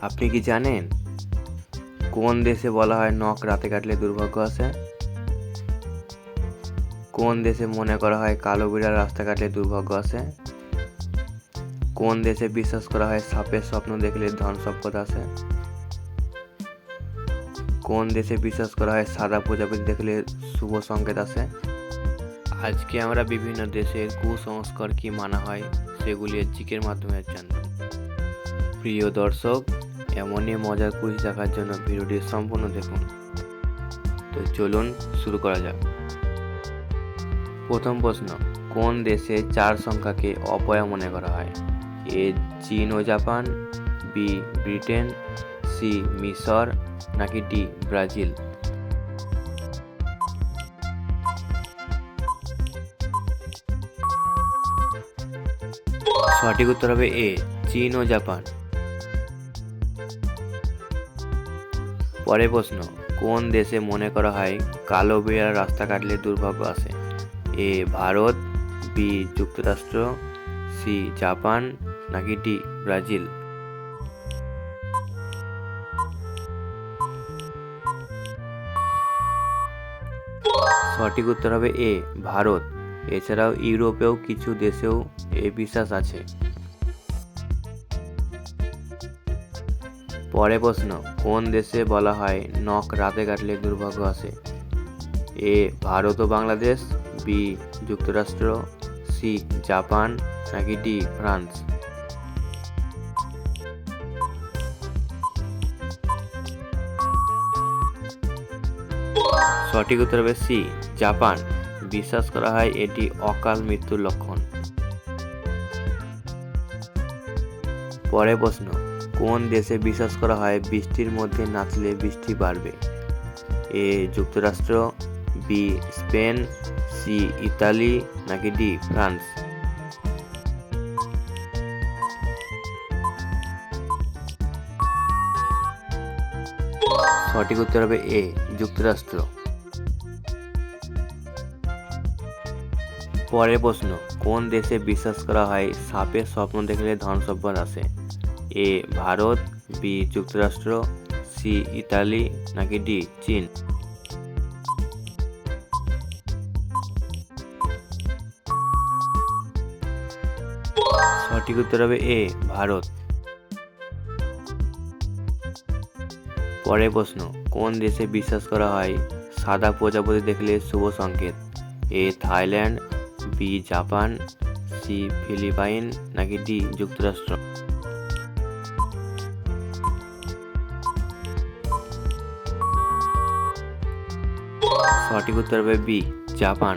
আপনি কি জানেন কোন দেশে বলা হয় নখ রাতে কাটলে দুর্ভাগ্য আসে কোন দেশে মনে করা হয় কালো বিড়াল রাস্তা কাটলে দুর্ভাগ্য আসে কোন দেশে বিশ্বাস করা হয় সাপের স্বপ্ন দেখলে ধন সম্পদ আসে কোন দেশে বিশ্বাস করা হয় সাদা প্রজাপতি দেখলে শুভ সংকেত আসে আজকে আমরা বিভিন্ন দেশের কুসংস্কার কি মানা হয় সেগুলি জিকের মাধ্যমে জানব। প্রিয় দর্শক এমনই মজার কুইজ দেখার জন্য ভিডিওটি সম্পূর্ণ দেখুন। তো চলুন শুরু করা যাক। প্রথম প্রশ্ন, কোন দেশে চার সংখ্যাকে অপয়া মনে করা হয়? এ, চীন ও জাপান, বি, ব্রিটেন, সি, মিশর, নাকি ডি, ব্রাজিল? সঠিক উত্তর হবে এ, চীন ও জাপান। পরের প্রশ্ন, কোন দেশে মনে করা হয় কালো বিড়াল রাস্তা কাটলে দুর্ভাগ্য আসে এ, ভারত, বি, যুক্তরাষ্ট্র, সি, জাপান, নাকি ডি, ব্রাজিল? সঠিক উত্তর হবে এ, ভারত। এছাড়াও ইউরোপেও কিছু দেশেও এ বিশ্বাস আছে। পরে প্রশ্ন, কোন দেশে বলা হয় নখ রাতে কাটলে দুর্ভাগ্য আসে এ, ভারত ও বাংলাদেশ, বি, যুক্তরাষ্ট্র, সি, জাপান, নাকি ডি, ফ্রান্স? সঠিক উত্তর হবে সি, জাপান। বিশ্বাস করা হয় এটি অকাল মৃত্যুর লক্ষণ। পরে প্রশ্ন কোন দেশে বিশ্বাস করা হয়, বৃষ্টির মধ্যে নাচলে বৃষ্টি বাড়বে। এ, যুক্তরাষ্ট্র, বি, স্পেন, সি, ইতালি, নাকি ডি, ফ্রান্স? সঠিক উত্তর হবে এ, যুক্তরাষ্ট্র। পরের প্রশ্ন, কোন দেশে বিশ্বাস করা হয় সাপের স্বপ্ন দেখলে ধন সম্পদ আসে? এ ভারত, বি যুক্তরাষ্ট্র, সি ইতালি, নাকি ডি চীন? সঠিক উত্তর হবে এ, ভারত। পরের প্রশ্ন, কোন দেশে বিশ্বাস করা হয়? সাদা প্রজাপতি দেখলে শুভ সংকেত। A, Thailand, B, Japan, C, Philippines, নাকি ডি, যুক্তরাষ্ট্র? সঠিক উত্তর হবে বি জাপান।